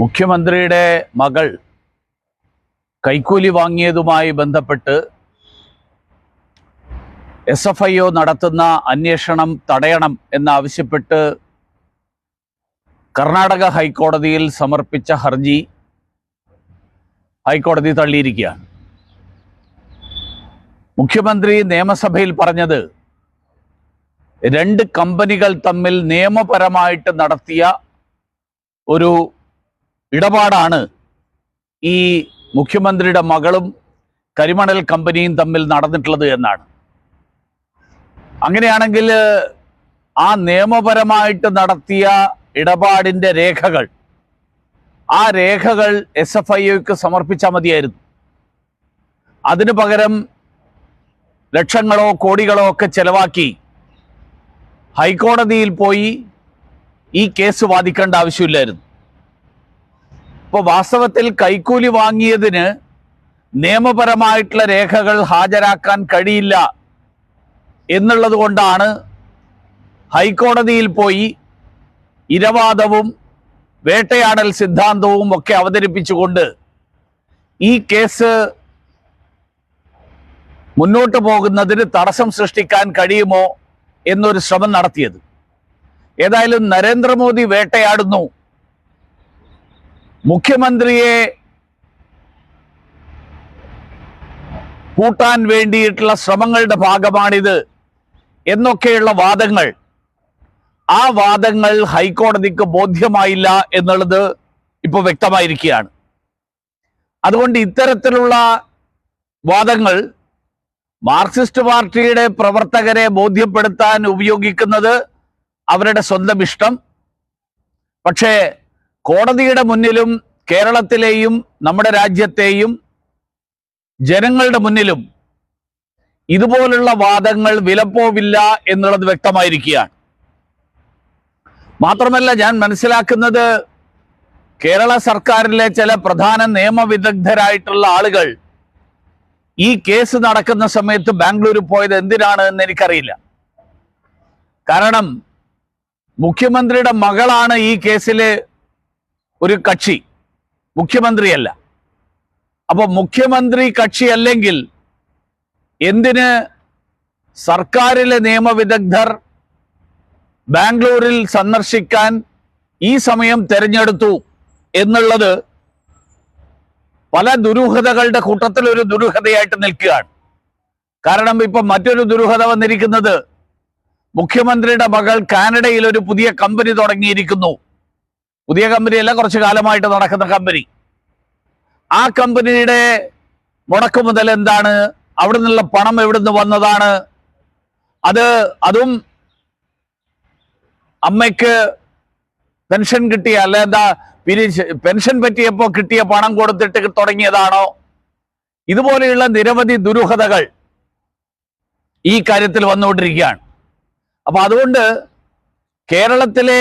മുഖ്യമന്ത്രിയുടെ മകൾ കൈക്കൂലി വാങ്ങിയതുമായി ബന്ധപ്പെട്ട് എസ് എഫ് ഐ ഒ നടത്തുന്ന അന്വേഷണം തടയണം എന്നാവശ്യപ്പെട്ട് കർണാടക ഹൈക്കോടതിയിൽ സമർപ്പിച്ച ഹർജി ഹൈക്കോടതി തള്ളിയിരിക്കുകയാണ്. മുഖ്യമന്ത്രി നിയമസഭയിൽ പറഞ്ഞത് രണ്ട് കമ്പനികൾ തമ്മിൽ നിയമപരമായിട്ട് നടത്തിയ ഒരു ഇടപാടാണ് ഈ മുഖ്യമന്ത്രിയുടെ മകളും കരിമണൽ കമ്പനിയും തമ്മിൽ നടന്നിട്ടുള്ളത് എന്നാണ്. അങ്ങനെയാണെങ്കിൽ ആ നിയമപരമായിട്ട് നടത്തിയ ഇടപാടിന്റെ രേഖകൾ ആ രേഖകൾ എസ് എഫ് ഐ ഒക്ക് സമർപ്പിച്ചാൽ മതിയായിരുന്നു. അതിനു പകരം ലക്ഷങ്ങളോ കോടികളോ ഒക്കെ ചെലവാക്കി ഹൈക്കോടതിയിൽ പോയി ഈ കേസ് വാദിക്കേണ്ട ആവശ്യമില്ലായിരുന്നു. ഇപ്പോൾ വാസ്തവത്തിൽ കൈക്കൂലി വാങ്ങിയതിന് നിയമപരമായിട്ടുള്ള രേഖകൾ ഹാജരാക്കാൻ കഴിയില്ല എന്നുള്ളത് കൊണ്ടാണ് ഹൈക്കോടതിയിൽ പോയി ഇരവാദവും വേട്ടയാടൽ സിദ്ധാന്തവും ഒക്കെ അവതരിപ്പിച്ചുകൊണ്ട് ഈ കേസ് മുന്നോട്ട് പോകുന്നതിന് തടസ്സം സൃഷ്ടിക്കാൻ കഴിയുമോ എന്നൊരു ശ്രമം നടത്തിയത്. ഏതായാലും നരേന്ദ്രമോദി വേട്ടയാടുന്നു. മുഖ്യമന്ത്രിയെ കൂട്ടാൻ വേണ്ടിയിട്ടുള്ള ശ്രമങ്ങളുടെ ഭാഗമാണിത് എന്നൊക്കെയുള്ള വാദങ്ങൾ. ആ വാദങ്ങൾ ഹൈക്കോടതിക്ക് ബോധ്യമായില്ല എന്നുള്ളത് ഇപ്പോൾ വ്യക്തമായിരിക്കുകയാണ്. അതുകൊണ്ട് ഇത്തരത്തിലുള്ള വാദങ്ങൾ മാർക്സിസ്റ്റ് പാർട്ടിയുടെ പ്രവർത്തകരെ ബോധ്യപ്പെടുത്താൻ ഉപയോഗിക്കുന്നത് അവരുടെ സ്വന്തം ഇഷ്ടം. പക്ഷേ കോടതിയുടെ മുന്നിലും കേരളത്തിലെയും നമ്മുടെ രാജ്യത്തെയും ജനങ്ങളുടെ മുന്നിലും ഇതുപോലുള്ള വാദങ്ങൾ വിലപ്പോവില്ല എന്നുള്ളത് വ്യക്തമായിരിക്കുകയാണ്. മാത്രമല്ല ഞാൻ മനസ്സിലാക്കുന്നത് കേരള സർക്കാരിലെ ചില പ്രധാന നിയമവിദഗ്ധരായിട്ടുള്ള ആളുകൾ ഈ കേസ് നടക്കുന്ന സമയത്ത് ബാംഗ്ലൂരിൽ പോയത് എന്തിനാണ് എന്ന് എനിക്കറിയില്ല. കാരണം മുഖ്യമന്ത്രിയുടെ മകളാണ് ഈ കേസിലെ ഒരു കക്ഷി മുഖ്യമന്ത്രിയല്ല. അപ്പോൾ മുഖ്യമന്ത്രി കക്ഷി അല്ലെങ്കിൽ എന്തിന് സർക്കാരിലെ നിയമവിദഗ്ധർ ബാംഗ്ലൂരിൽ സന്ദർശിക്കാൻ ഈ സമയം തെരഞ്ഞെടുത്തു എന്നുള്ളത് പല ദുരൂഹതകളുടെ കൂട്ടത്തിൽ ഒരു ദുരൂഹതയായിട്ട് നിൽക്കുകയാണ്. കാരണം ഇപ്പൊ മറ്റൊരു ദുരൂഹത വന്നിരിക്കുന്നത് മുഖ്യമന്ത്രിയുടെ മകൾ കാനഡയിൽ ഒരു പുതിയ കമ്പനി തുടങ്ങിയിരിക്കുന്നു. പുതിയ കമ്പനിയല്ല കുറച്ച് കാലമായിട്ട് നടക്കുന്ന കമ്പനി. ആ കമ്പനിയുടെ മുടക്ക് മുതൽ എന്താണ്? അവിടെ നിന്നുള്ള പണം എവിടുന്ന് വന്നതാണ്? അത് അതും അമ്മയ്ക്ക് പെൻഷൻ കിട്ടിയ അല്ല എന്താ പെൻഷൻ പറ്റിയപ്പോൾ കിട്ടിയ പണം കൊടുത്തിട്ട് തുടങ്ങിയതാണോ? ഇതുപോലെയുള്ള നിരവധി ദുരൂഹതകൾ ഈ കാര്യത്തിൽ വന്നുകൊണ്ടിരിക്കുകയാണ്. അപ്പൊ അതുകൊണ്ട് കേരളത്തിലെ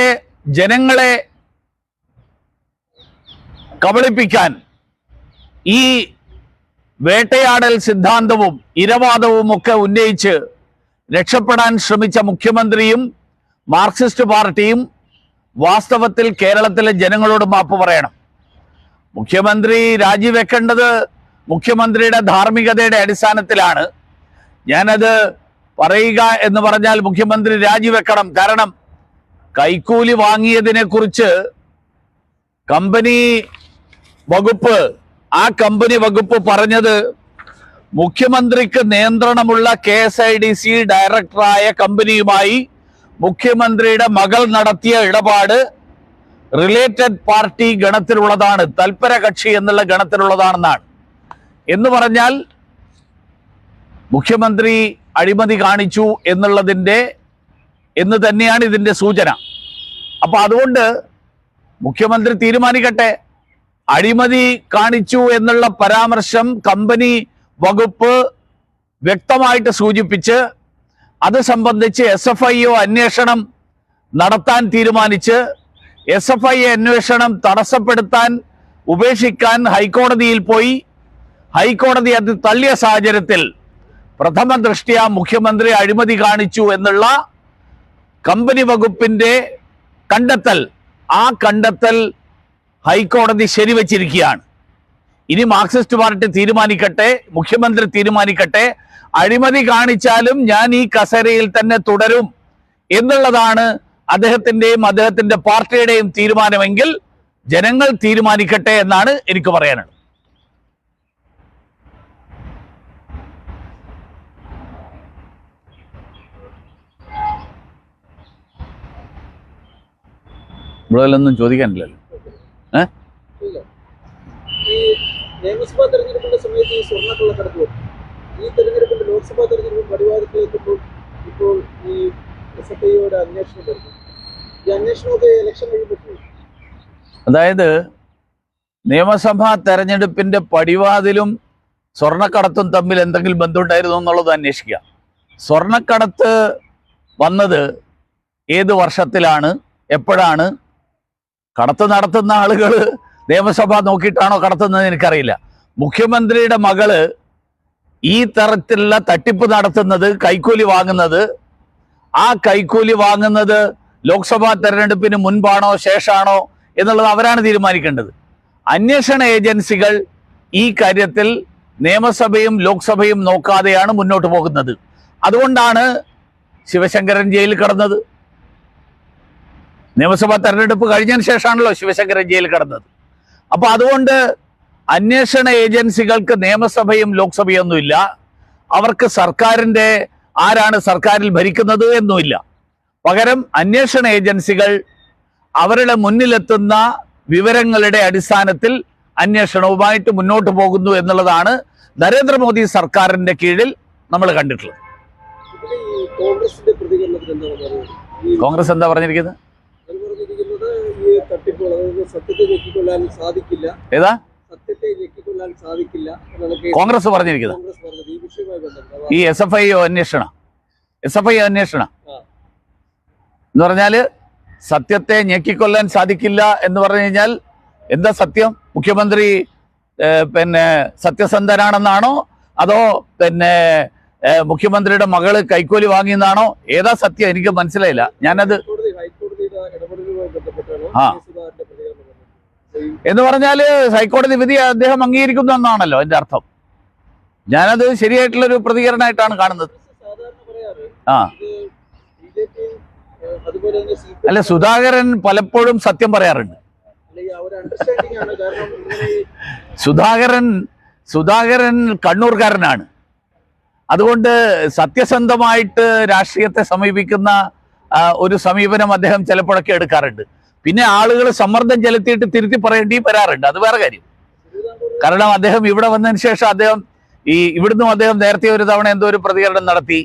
ജനങ്ങളെ കബളിപ്പിക്കാൻ ഈ വേട്ടയാടൽ സിദ്ധാന്തവും ഇരവാദവും ഒക്കെ ഉന്നയിച്ച് രക്ഷപ്പെടാൻ ശ്രമിച്ച മുഖ്യമന്ത്രിയും മാർക്സിസ്റ്റ് പാർട്ടിയും വാസ്തവത്തിൽ കേരളത്തിലെ ജനങ്ങളോട് മാപ്പ് പറയണം. മുഖ്യമന്ത്രി രാജിവെക്കേണ്ടത് മുഖ്യമന്ത്രിയുടെ ധാർമ്മികതയുടെ അടിസ്ഥാനത്തിലാണ്. ഞാനത് പറയുക എന്ന് പറഞ്ഞാൽ മുഖ്യമന്ത്രി രാജിവെക്കണം. കാരണം കൈക്കൂലി വാങ്ങിയതിനെക്കുറിച്ച് കമ്പനി വകുപ്പ് ആ കമ്പനി വകുപ്പ് പറഞ്ഞത് മുഖ്യമന്ത്രിക്ക് നിയന്ത്രണമുള്ള K S I D C ഡയറക്ടറായ കമ്പനിയുമായി മുഖ്യമന്ത്രിയുടെ മകൾ നടത്തിയ ഇടപാട് റിലേറ്റഡ് പാർട്ടി ഗണത്തിലുള്ളതാണ് തൽപര കക്ഷി എന്നുള്ള ഗണത്തിലുള്ളതാണെന്നാണ്. എന്ന് പറഞ്ഞാൽ മുഖ്യമന്ത്രി അഴിമതി കാണിച്ചു എന്നുള്ളതിന്റെ എന്ന് തന്നെയാണ് ഇതിന്റെ സൂചന. അപ്പൊ അതുകൊണ്ട് മുഖ്യമന്ത്രി തീരുമാനിക്കട്ടെ. അഴിമതി കാണിച്ചു എന്നുള്ള പരാമർശം കമ്പനി വകുപ്പ് വ്യക്തമായിട്ട് സൂചിപ്പിച്ച് അത് സംബന്ധിച്ച് എസ് എഫ് ഐ ഒ അന്വേഷണം നടത്താൻ തീരുമാനിച്ച് എസ് എഫ് ഐ അന്വേഷണം തടസ്സപ്പെടുത്താൻ ഉപേക്ഷിക്കാൻ ഹൈക്കോടതിയിൽ പോയി. ഹൈക്കോടതി അത് തള്ളിയ സാഹചര്യത്തിൽ പ്രഥമ ദൃഷ്ടിയ മുഖ്യമന്ത്രി അഴിമതി കാണിച്ചു എന്നുള്ള കമ്പനി വകുപ്പിന്റെ കണ്ടെത്തൽ ആ കണ്ടെത്തൽ ഹൈക്കോടതി ശരിവച്ചിരിക്കുകയാണ്. ഇനി മാർക്സിസ്റ്റ് പാർട്ടി തീരുമാനിക്കട്ടെ മുഖ്യമന്ത്രി തീരുമാനിക്കട്ടെ അഴിമതി കാണിച്ചാലും ഞാൻ ഈ കസേരയിൽ തന്നെ തുടരും എന്നുള്ളതാണ് അദ്ദേഹത്തിന്റെയും അദ്ദേഹത്തിന്റെ പാർട്ടിയുടെയും തീരുമാനമെങ്കിൽ ജനങ്ങൾ തീരുമാനിക്കട്ടെ എന്നാണ് എനിക്ക് പറയാനുള്ളത്. ഇവിടെ ചോദിക്കാനില്ലല്ലോ. നിയമസഭാ തെരഞ്ഞെടുപ്പിന്റെ സമയത്ത് ഈ സ്വർണക്കള്ളക്കടത്ത് ഈ തെരഞ്ഞെടുപ്പിന്റെ ലോക്സഭാ തെരഞ്ഞെടുപ്പ് പരിപാടിയിലെത്തുമ്പോൾ ഇപ്പോൾ ഈ എസ് എഫ് ഐയുടെ അന്വേഷണം വരുന്നു. ഈ അന്വേഷണമൊക്കെ ഇലക്ഷൻ കഴിയുമ്പോൾ അതായത് നിയമസഭാ തെരഞ്ഞെടുപ്പിന്റെ പടിവാതിലും സ്വർണക്കടത്തും തമ്മിൽ എന്തെങ്കിലും ബന്ധമുണ്ടായിരുന്നു എന്നുള്ളത് അന്വേഷിക്കുക. സ്വർണക്കടത്ത് വന്നത് ഏത് വർഷത്തിലാണ്? എപ്പോഴാണ്? കടത്ത് നടത്തുന്ന ആളുകൾ നിയമസഭ നോക്കിയിട്ടാണോ കടത്തുന്നത് എനിക്കറിയില്ല. മുഖ്യമന്ത്രിയുടെ മകൾ ഈ തരത്തിലുള്ള തട്ടിപ്പ് നടത്തുന്നത് കൈക്കൂലി വാങ്ങുന്നത് ആ കൈക്കൂലി വാങ്ങുന്നത് ലോക്സഭാ തെരഞ്ഞെടുപ്പിന് മുൻപാണോ ശേഷമാണോ എന്നുള്ളത് അവരാണ് തീരുമാനിക്കേണ്ടത്. അന്വേഷണ ഏജൻസികൾ ഈ കാര്യത്തിൽ നിയമസഭയും ലോക്സഭയും നോക്കാതെയാണ് മുന്നോട്ട് പോകുന്നത്. അതുകൊണ്ടാണ് ശിവശങ്കരൻ ജയിലിൽ കടന്നത്. നിയമസഭാ തെരഞ്ഞെടുപ്പ് കഴിഞ്ഞതിന് ശേഷമാണല്ലോ ശിവശങ്കരൻ ജയിലിൽ കടന്നത്. അപ്പൊ അതുകൊണ്ട് അന്വേഷണ ഏജൻസികൾക്ക് നിയമസഭയും ലോക്സഭയും ഒന്നുമില്ല അവർക്ക് സർക്കാരിന്റെ ആരാണ് സർക്കാരിൽ ഭരിക്കുന്നത് എന്നുമില്ല പകരം അന്വേഷണ ഏജൻസികൾ അവരുടെ മുന്നിലെത്തുന്ന വിവരങ്ങളുടെ അടിസ്ഥാനത്തിൽ അന്വേഷണവുമായിട്ട് മുന്നോട്ട് പോകുന്നു എന്നുള്ളതാണ് നരേന്ദ്രമോദി സർക്കാരിന്റെ കീഴിൽ നമ്മൾ കണ്ടിട്ടുള്ളത്. കോൺഗ്രസ് എന്താ പറഞ്ഞിരിക്കുന്നത്? ഈ തട്ടിപ്പുകൾ അതായത് സത്യത്തെ ഞെക്കിക്കൊള്ളാൻ സാധിക്കില്ല. ഏതാ? സത്യത്തെ ഞെക്കിക്കൊള്ളാൻ സാധിക്കില്ല കോൺഗ്രസ് പറഞ്ഞിരിക്കുന്നത്. കോൺഗ്രസ് പറഞ്ഞത്. ഈ വിഷയവുമായി ബന്ധപ്പെട്ട്. ഈ എസ് എഫ് ഐ അന്വേഷണം. എസ് എഫ് ഐ അന്വേഷണം. എന്ന് പറഞ്ഞാൽ സത്യത്തെ ഞെക്കിക്കൊല്ലാൻ സാധിക്കില്ല എന്ന് പറഞ്ഞു കഴിഞ്ഞാൽ എന്താ സത്യം? മുഖ്യമന്ത്രി പിന്നെ സത്യസന്ധനാണെന്നാണോ? അതോ പിന്നെ മുഖ്യമന്ത്രിയുടെ മകൾ കൈക്കൂലി വാങ്ങിയെന്നാണോ? ഏതാ സത്യം? എനിക്ക് മനസ്സിലായില്ല. ഞാനത് ആ. എന്ന് പറഞ്ഞാൽ ഹൈക്കോടതി വിധി അദ്ദേഹം അംഗീകരിക്കുന്നു എന്നാണല്ലോ എന്റെ അർത്ഥം. ഞാനത് ശരിയായിട്ടുള്ളൊരു പ്രതികരണമായിട്ടാണ് കാണുന്നത്. ആ. അല്ല സുധാകരൻ പലപ്പോഴും സത്യം പറയാറുണ്ട്. സുധാകരൻ സുധാകരൻ കണ്ണൂർക്കാരനാണ്. അതുകൊണ്ട് സത്യസന്ധമായിട്ട് രാഷ്ട്രീയത്തെ സമീപിക്കുന്ന ഒരു സമീപനം അദ്ദേഹം ചിലപ്പോഴൊക്കെ എടുക്കാറുണ്ട്. പിന്നെ ആളുകൾ സമ്മർദ്ദം ചെലുത്തിയിട്ട് തിരുത്തി പറയേണ്ടി വരാറുണ്ട്. അത് വേറെ കാര്യം. കാരണം അദ്ദേഹം ഇവിടെ വന്നതിന് ശേഷം അദ്ദേഹം ഈ ഇവിടുന്നും അദ്ദേഹം നേരത്തെ ഒരു തവണ എന്തോ ഒരു പ്രതികരണം നടത്തി.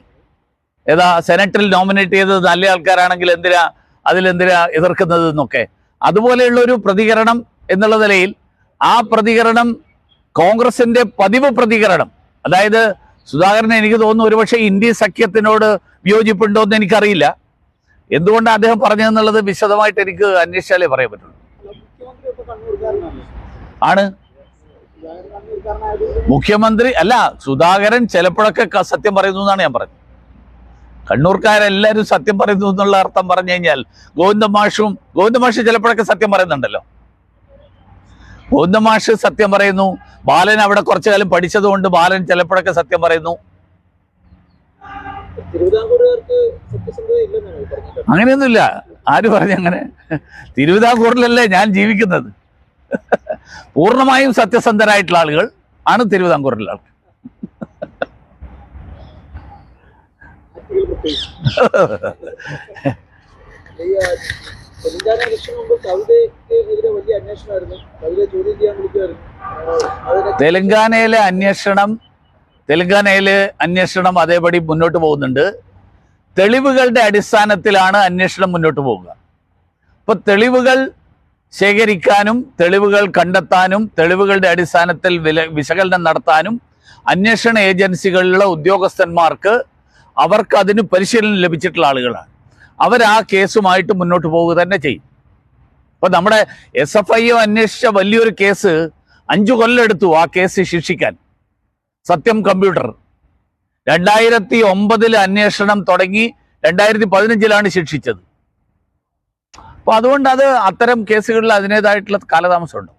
ഏതാ സെനറ്റിൽ നോമിനേറ്റ് ചെയ്തത് നല്ല ആൾക്കാരാണെങ്കിൽ എന്തിനാ അതിലെന്തിനാ എതിർക്കുന്നത് എന്നൊക്കെ. അതുപോലെയുള്ള ഒരു പ്രതികരണം എന്നുള്ള നിലയിൽ ആ പ്രതികരണം കോൺഗ്രസിന്റെ പതിവ് പ്രതികരണം. അതായത് സുധാകരൻ എനിക്ക് തോന്നുന്നു ഒരുപക്ഷെ ഇന്ത്യ സഖ്യത്തിനോട് വിയോജിപ്പുണ്ടോ എന്ന് എനിക്കറിയില്ല. എന്തുകൊണ്ടാണ് അദ്ദേഹം പറഞ്ഞതെന്നുള്ളത് വിശദമായിട്ട് എനിക്ക് അന്വേഷിച്ചാലേ പറയാൻ പറ്റുള്ളൂ. ആണ്. മുഖ്യമന്ത്രി അല്ല സുധാകരൻ ചിലപ്പോഴൊക്കെ സത്യം പറയുന്നു എന്നാണ് ഞാൻ പറഞ്ഞത്. കണ്ണൂർക്കാരെല്ലാവരും സത്യം പറയുന്നു എന്നുള്ള അർത്ഥം പറഞ്ഞു കഴിഞ്ഞാൽ ഗോവിന്ദമാഷും ഗോവിന്ദമാഷ് ചിലപ്പോഴൊക്കെ സത്യം പറയുന്നുണ്ടല്ലോ. ഗോവിന്ദമാഷ് സത്യം പറയുന്നു. ബാലൻ അവിടെ കുറച്ചു കാലം പഠിച്ചതുകൊണ്ട് ബാലൻ ചിലപ്പോഴൊക്കെ സത്യം പറയുന്നു തിരുവിതാംകൂറുകാർക്ക് സത്യസന്ധത ഇല്ലെന്നാണ് ഈ പറഞ്ഞത് അങ്ങനെയൊന്നുമില്ല. ആര് പറഞ്ഞു അങ്ങനെ? തിരുവിതാംകൂറിലല്ലേ ഞാൻ ജീവിക്കുന്നത്? പൂർണമായും സത്യസന്ധരായിട്ടുള്ള ആളുകൾ ആണ് തിരുവിതാംകൂറിലെ ആൾക്ക് തെലങ്കാനയിലെ അന്വേഷണം തെലങ്കാനയിലെ അന്വേഷണം അതേപടി മുന്നോട്ട് പോകുന്നുണ്ട്. തെളിവുകളുടെ അടിസ്ഥാനത്തിലാണ് അന്വേഷണം മുന്നോട്ട് പോവുക അപ്പോൾ തെളിവുകൾ ശേഖരിക്കാനും തെളിവുകൾ കണ്ടെത്താനും തെളിവുകളുടെ അടിസ്ഥാനത്തിൽ വില വിശകലനം നടത്താനും അന്വേഷണ ഏജൻസികളിലെ ഉദ്യോഗസ്ഥന്മാർക്ക് അവർക്ക് അതിന് പരിശീലനം ലഭിച്ചിട്ടുള്ള ആളുകളാണ്. അവർ ആ കേസുമായിട്ട് മുന്നോട്ട് പോവുക തന്നെ ചെയ്യും. അപ്പോൾ നമ്മുടെ എസ് എഫ് ഐ ഒ അന്വേഷിച്ച വലിയൊരു കേസ് അഞ്ചു കൊല്ലം എടുത്തു ആ കേസ് ശിക്ഷിക്കാൻ. സത്യം കമ്പ്യൂട്ടർ. രണ്ടായിരത്തി ഒമ്പതിൽ അന്വേഷണം തുടങ്ങി രണ്ടായിരത്തി പതിനഞ്ചിലാണ് ശിക്ഷിച്ചത്. അപ്പൊ അതുകൊണ്ട് അത് അത്തരം കേസുകളിൽ അതിന്റെതായിട്ടുള്ള കാലതാമസമുണ്ട്.